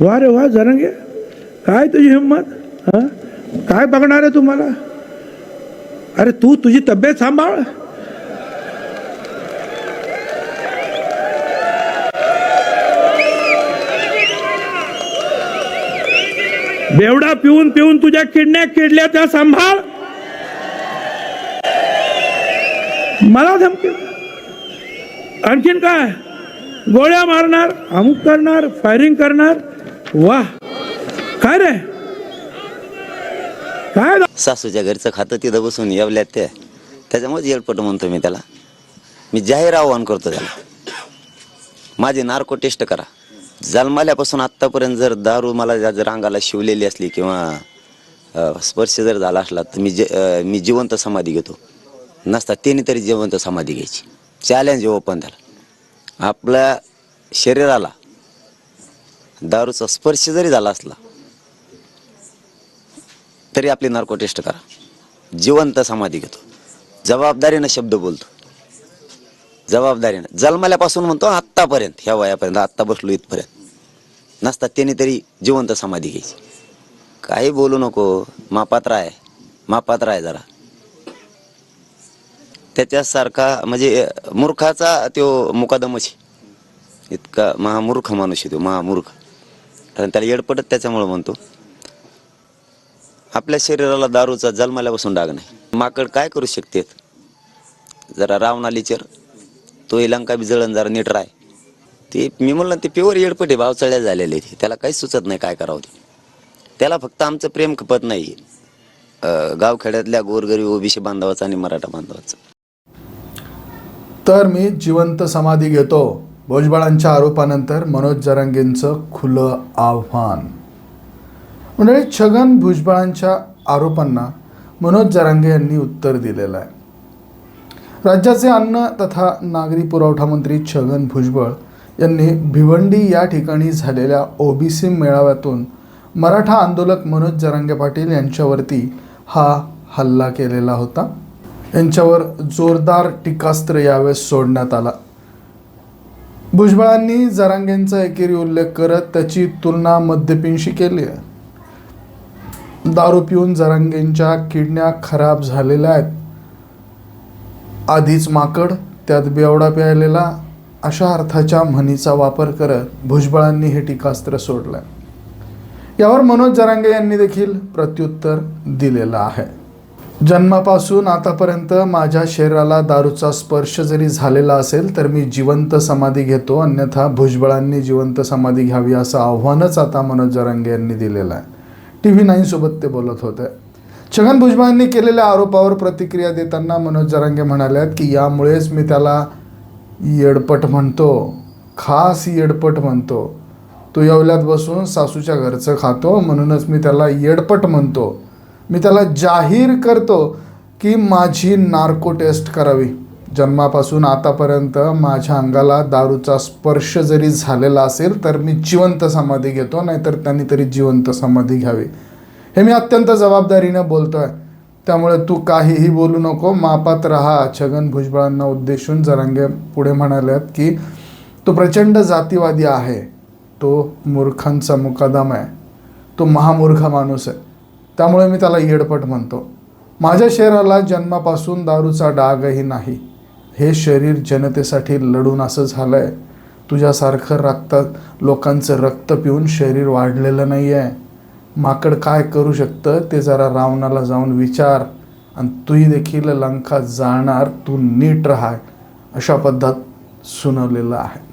वा रे वा जरंगे. काय तुझी हिंमत? काय बघणार आहे तुम्हाला? अरे तू तुझी तब्येत सांभाळ. बेवडा पिऊन पिऊन तुझ्या किडण्या किडल्या त्या सांभाळ. मला धमकी. आणखीन काय? गोळ्या मारणार अमुक करणार फायरिंग करणार. वा काय रे? काय सासूच्या घरचं खातं तिथं बसून येवल्यात त्या. त्याच्यामुळेच येळपट म्हणतो मी त्याला. मी जाहीर आव्हान करतो त्याला. माझे नार्को टेस्ट करा. जन्माल्यापासून आत्तापर्यंत जर दारू मला ज्या- जर अंगाला शिवलेली असली किंवा स्पर्श जर झाला असला तर मी जे मी जिवंत समाधी घेतो. नसता त्याने तरी जिवंत समाधी घ्यायची. चॅलेंज ओपन त्याला आपल्या शरीराला दारूचा स्पर्श जरी झाला असला तरी आपली नार्को टेस्ट करा. जिवंत समाधी घेतो. जबाबदारीनं शब्द बोलतो. जबाबदारीनं. जन्मल्यापासून म्हणतो आत्तापर्यंत ह्या वयापर्यंत आत्ता बसलो इथपर्यंत. नसतात त्याने तरी जिवंत समाधी घ्यायची. काही बोलू नको. मापात्र आहे. मापात्र आहे जरा. त्याच्यासारखा म्हणजे मूर्खाचा तो मुकादमच इतका महामूर्ख माणूस आहे तो महामूर्ख. कारण त्याला येडपटत त्याच्यामुळं म्हणतो. आपल्या शरीराला दारूचा जन्माल्यापासून डाग नाही. माकड काय करू शकते जरा रावणाली चर तो लंका बी जळण जरा नीट राय. ते मी म्हणलं ते प्युअर येडपटे भावचळ्या झालेले ते त्याला काहीच सुचत नाही काय करावं ते. त्याला फक्त आमचं प्रेम खपत नाही. गावखेड्यातल्या गोरगरीब ओबीसी बांधवाचा आणि मराठा बांधवाचा. तर मी जिवंत समाधी घेतो. भुजबळांच्या आरोपानंतर मनोज जरांगेंचं खुलं आव्हान. मंडळी छगन भुजबळांच्या आरोपांना मनोज जरांगे यांनी उत्तर दिलेलं आहे. राज्याचे अन्न तथा नागरी पुरवठा मंत्री छगन भुजबळ यांनी भिवंडी या ठिकाणी झालेल्या ओबीसी मेळाव्यातून मराठा आंदोलक मनोज जरांगे पाटील यांच्यावरती हा हल्ला केलेला होता. यांच्यावर जोरदार टीकास्त्र यावेळेस सोडण्यात आला. भुजबळांनी जरांगेंचा एकेरी उल्लेख करत त्याची तुलना मद्यपींशी केली आहे. दारू पिऊन जरांगेंच्या किडण्या खराब झालेल्या आहेत. आधीच माकड त्यात बेवडा प्यायलेला अशा अर्थाच्या म्हणीचा वापर करत भुजबळांनी हे टीकास्त्र सोडलं यावर मनोज जरांगे यांनी देखील प्रत्युत्तर दिलेलं आहे. जन्मापासून आतापर्यंत माझ्या शरीराला दारूचा स्पर्श जरी झालेला असेल तर मी जिवंत समाधी घेतो. अन्यथा भुजबळांनी जिवंत समाधी घ्यावी असं आव्हानच आता मनोज जरांगे यांनी दिलेलं आहे. टी व्ही नाईनसोबत ते बोलत होते. छगन भुजबळांनी केलेल्या आरोपावर प्रतिक्रिया देताना मनोज जरांगे म्हणाल्यात की यामुळेच मी त्याला येडपट म्हणतो. खास येडपट म्हणतो. तो येवल्यात बसून सासूच्या घरचं खातो. म्हणूनच मी त्याला येडपट म्हणतो. मी त्याला जाहीर करतो की माझी नार्को टेस्ट करावी. जन्मापासून आतापर्यंत माझ्या अंगाला दारूचा स्पर्श जरी झालेला असेल तर मी जिवंत समाधी घेतो नाहीतर त्यांनी तरी जिवंत समाधी घ्यावी. हे मी अत्यंत जबाबदारीनं बोलतो आहे त्यामुळे तू काहीही बोलू नको मापात राहा. छगन भुजबळांना उद्देशून जरांगे पुढे म्हणाल्यात की तो प्रचंड जातीवादी आहे. तो मूर्खांचा मुकादम आहे. तो महामूर्ख माणूस आहे. त्यामुळे मी त्याला येडपट म्हणतो. माझ्या शरीराला जन्मापासून दारूचा डागही नाही. हे शरीर जनतेसाठी लढून असं झालं आहे तुझ्यासारखं रक्तात लोकांचं रक्त पिऊन शरीर वाढलेलं नाही आहे माकड काय करू शकतं ते जरा रावणाला जाऊन विचार. आणि तूही देखील लंका जाणार तू नीट राहा अशा पद्धत सुनावलेलं आहे.